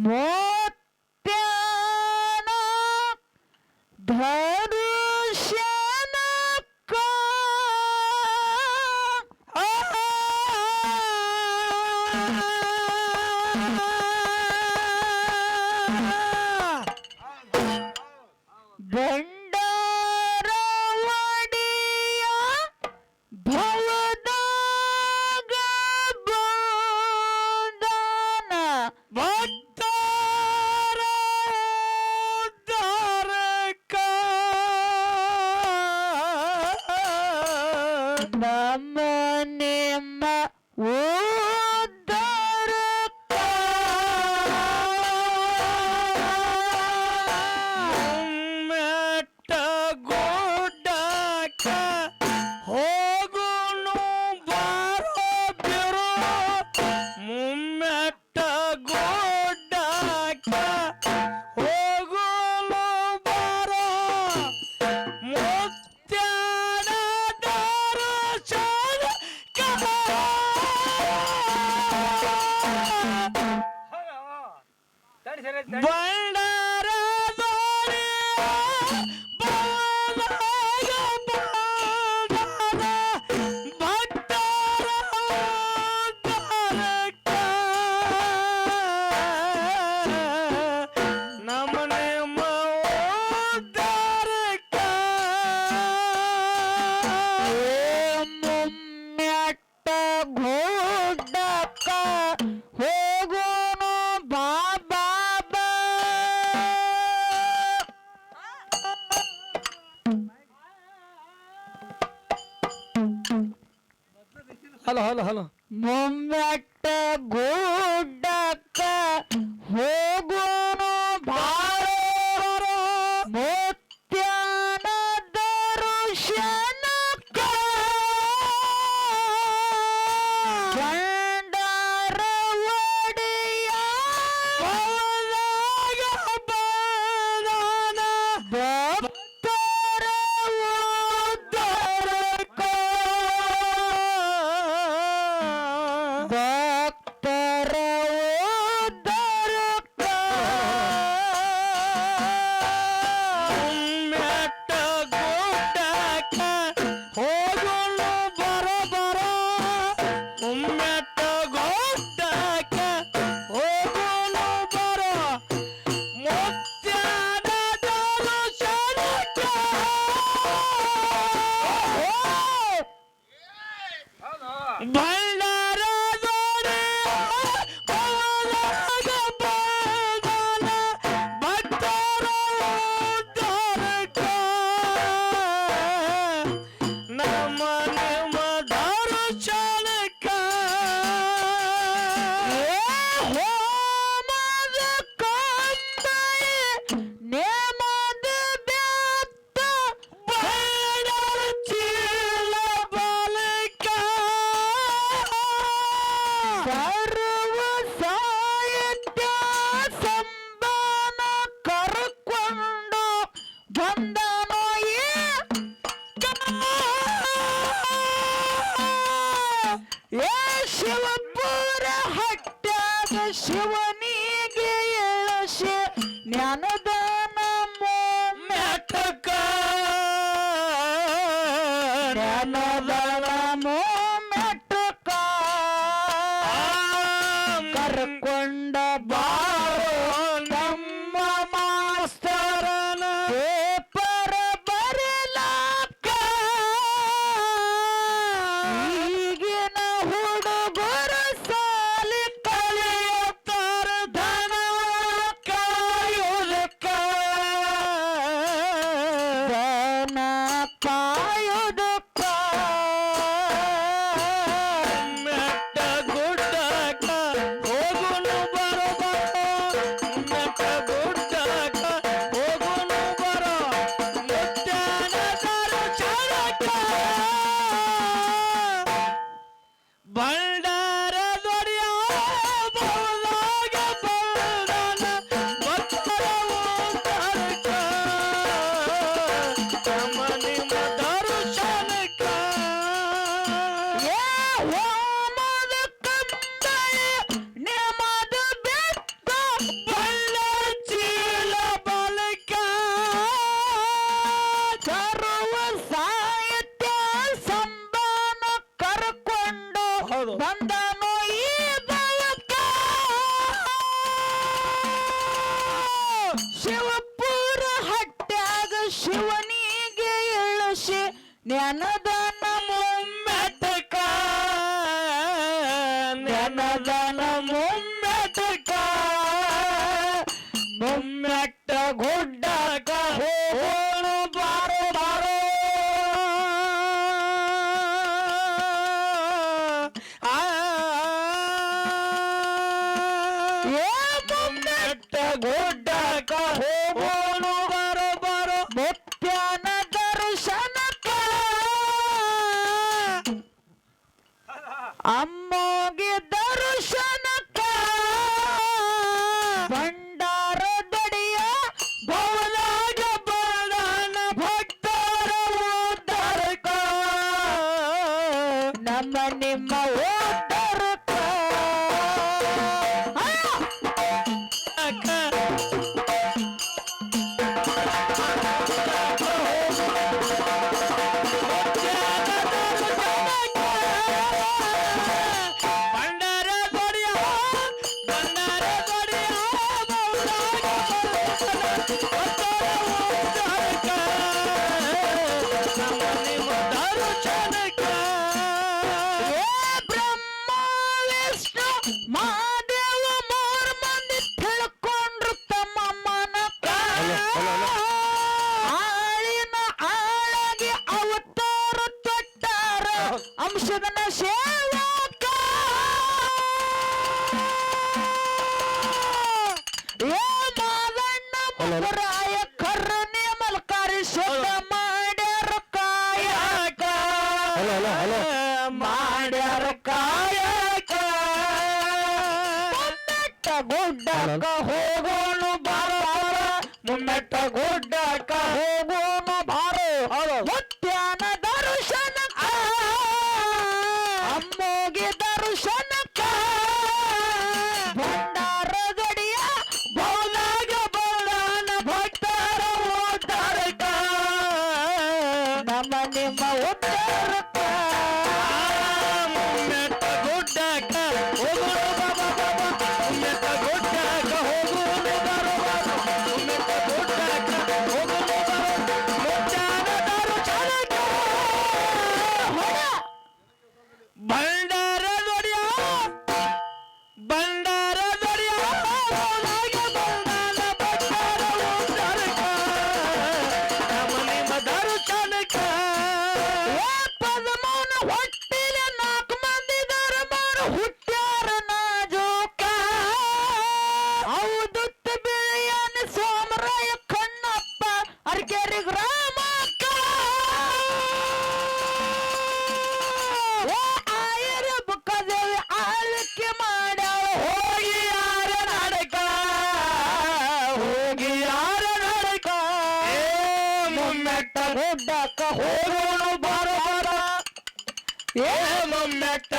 more அம்மா hello hello hello. ಮೊಮ್ಮಟ್ಟ ಗುಡ್ಡಕ್ಕ ಹೋಗೋಣ. Canada. brother. Um, Vamos chegando na gela!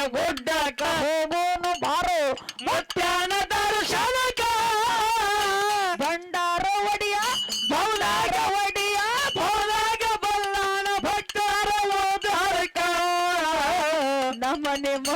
ಗುಡ್ಡಕ ಹೋಗೋನು ಬಾರು. ಮುತ್ಯಾನ ದರ್ಶನಕ ಭಂಡಾರ ಒಡಿಯ. ಬೌಲಾಗ ಒಡಿಯ. ಬೌಲಾಗ ಬಲ್ಲಾನ ಭಕ್ತಾರ ಓದಾರಕ ನಮ್ಮ ನಿಮ್ಮ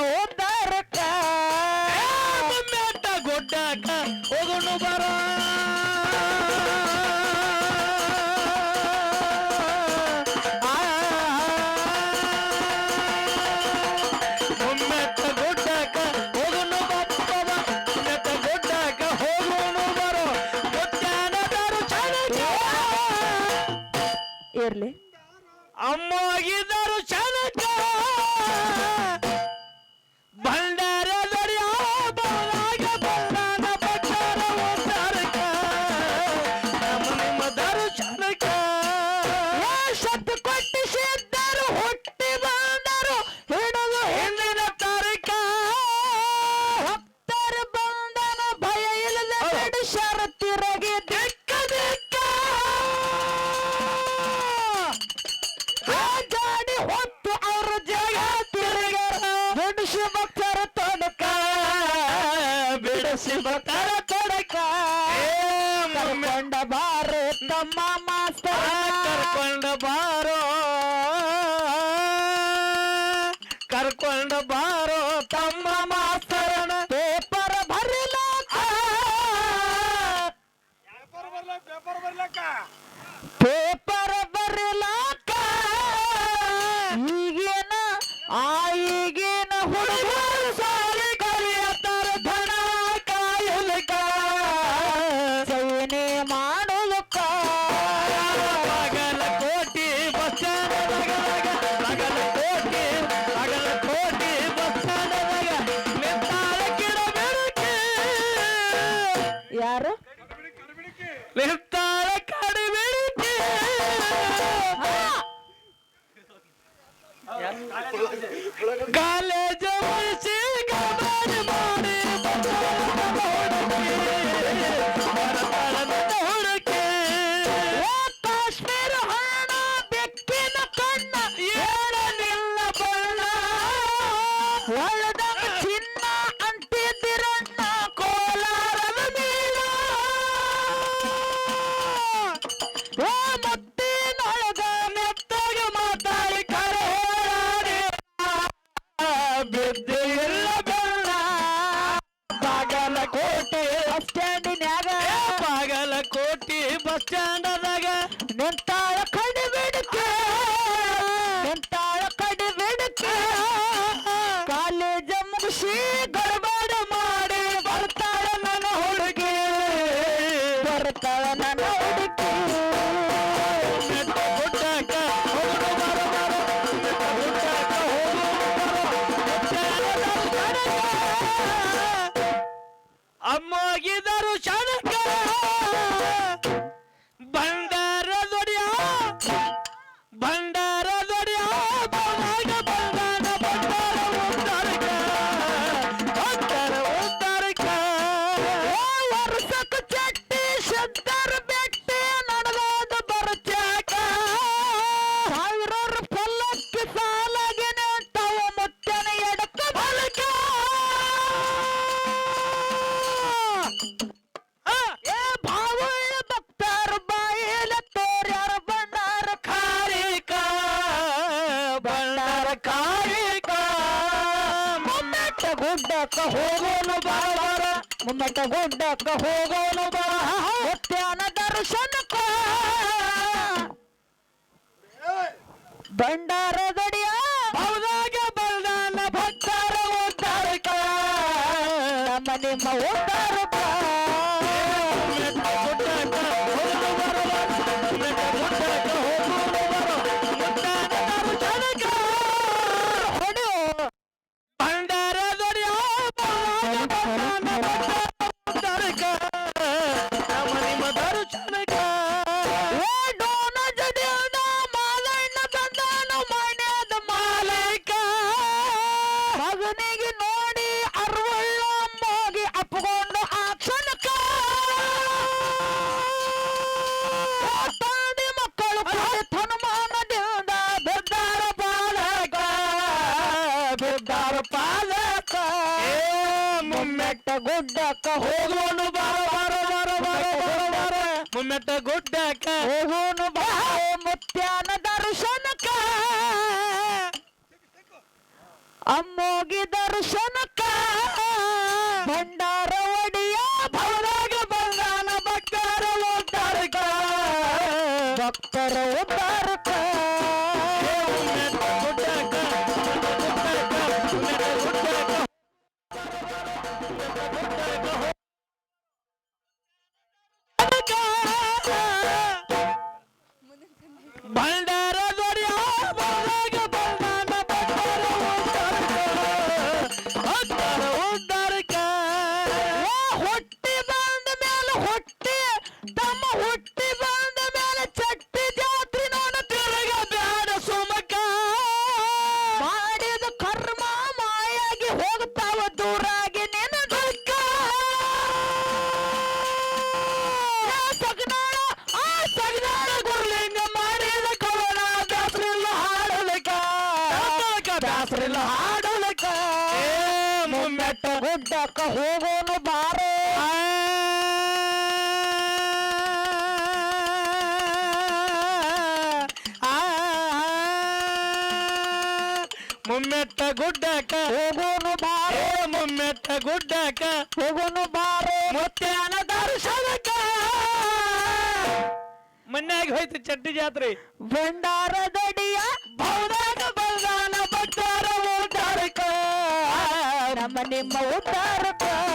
another challenge. ಹೊತ್ತು ಅವ್ರ ಜಾಗ ತಿರುಗಾರ ಬಿಡಿಸಿ ಭಕ್ತರ ತನಕ ಬಿಡಿಸಿ ಭಕ್ತರ কালে যেমন ಬಿದ್ದಿ ಇಲ್ಲ ಬೆಲ್ಲ. ಬಾಗಲಕೋಟೆ ಬಸ್ ಪಾಗಲ ಕೋಟಿ ಬಸ್ ಸ್ಟ್ಯಾಂಡದಾಗ. ಗುಮ್ಮಟ ಗುಡ್ಡಕ್ಕ ಹೋಗೋಣ ಉದ್ಯಾನ ದರ್ಶನಕ್ಕ. ಭಂಡಾರದಡಿ ಗುಡ್ಡಕ ಹೋಗೋನು ಬಾ ಮುತ್ಯಾನ ದರ್ಶನಕ ಅಮ್ಮೋಗಿ ದರ್ಶನ ಹೋಗೋನು ಬಾರೆ ಮುಮ್ಮೆಟ್ಟ ಗುಡ್ಡಕ ಹೋಗೋನು ಬಾರೆ ಮುಮ್ಮೆಟ್ಟ ಗುಡ್ಡಕ ಹೋಗೋನು ಬಾರೋ ಮುತ್ಯಾನ ದರ್ಶನಕ್ಕ ಮನ್ಯಾಗ ಹೋಯ್ತು ಚಟ್ಟಿ ಜಾತ್ರೆ ಭಂಡಾರದ ನಮ್ಮ ನಿಮ್ಮ